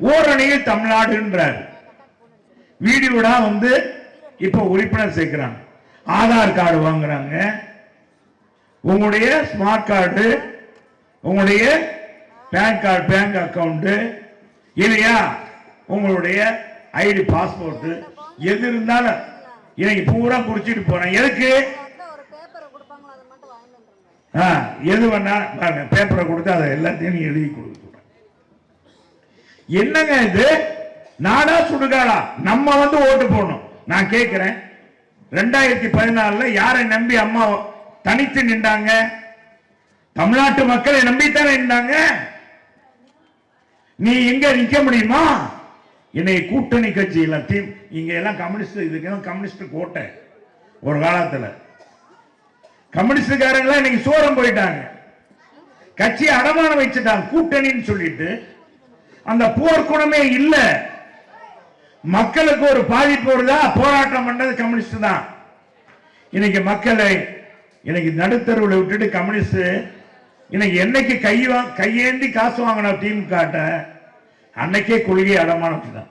ஓரணியில் தமிழ்நாடுன்றார். வீடியோடா வந்து இப்ப உறுப்பினர் சேர்க்கிறாங்க. ஆதார் கார்டு வாங்குறாங்க. உங்களுடைய ஸ்மார்ட் கார்டு உங்களுடைய பேன் கார்டு பேங்க் அக்கௌண்ட்டு இல்லையா? உங்களுடைய ஐடி பாஸ்போர்ட்டு எது இருந்தாலும் இன்னைக்கு பூரா குறிச்சிட்டு போறேன். எதுக்கு? ஆ, எது வேணா பேப்பரை கொடுத்து அதை எல்லாத்தையும் எழுதி கொடுக்கும் என்னங்க இது? நாடா சுடுகாடா நம்ம வந்து ஓட்டு போடணும். நான் கேட்கிறேன் ரெண்டாயிரத்தி பதினாலுல யாரை நம்பி அம்மா தனித்து நின்றாங்க? தமிழ்நாட்டு மக்களை நம்பித்தானே நின்றாங்க? நீ எங்க நிக்க முடியுமா? இன்னைக்கு கூட்டணி கட்சி எல்லாம் இங்க எல்லாம் கம்யூனிஸ்ட் இதுக்கெல்லாம் கம்யூனிஸ்ட் கோட்டை ஒரு காலத்துல. கம்யூனிஸ்டுக்காரங்க இன்னைக்கு சோரம் போயிட்டாங்க. கட்சி அடமானம் வச்சுட்டாங்க கூட்டணின்னு சொல்லிட்டு அந்த போர்க்குணமே இல்லை. மக்களுக்கு ஒரு பாதிப்பு வருதா? போராட்டம் பண்ணது கம்யூனிஸ்ட் தான். இன்னைக்கு மக்களை இன்னைக்கு நடுத்தருவில் விட்டுட்டு கம்யூனிஸ்ட் இன்னைக்கு என்னைக்கு கை வா கையேந்தி காசு வாங்கின திமுக அன்னைக்கே கொள்கை அடமானத்து தான்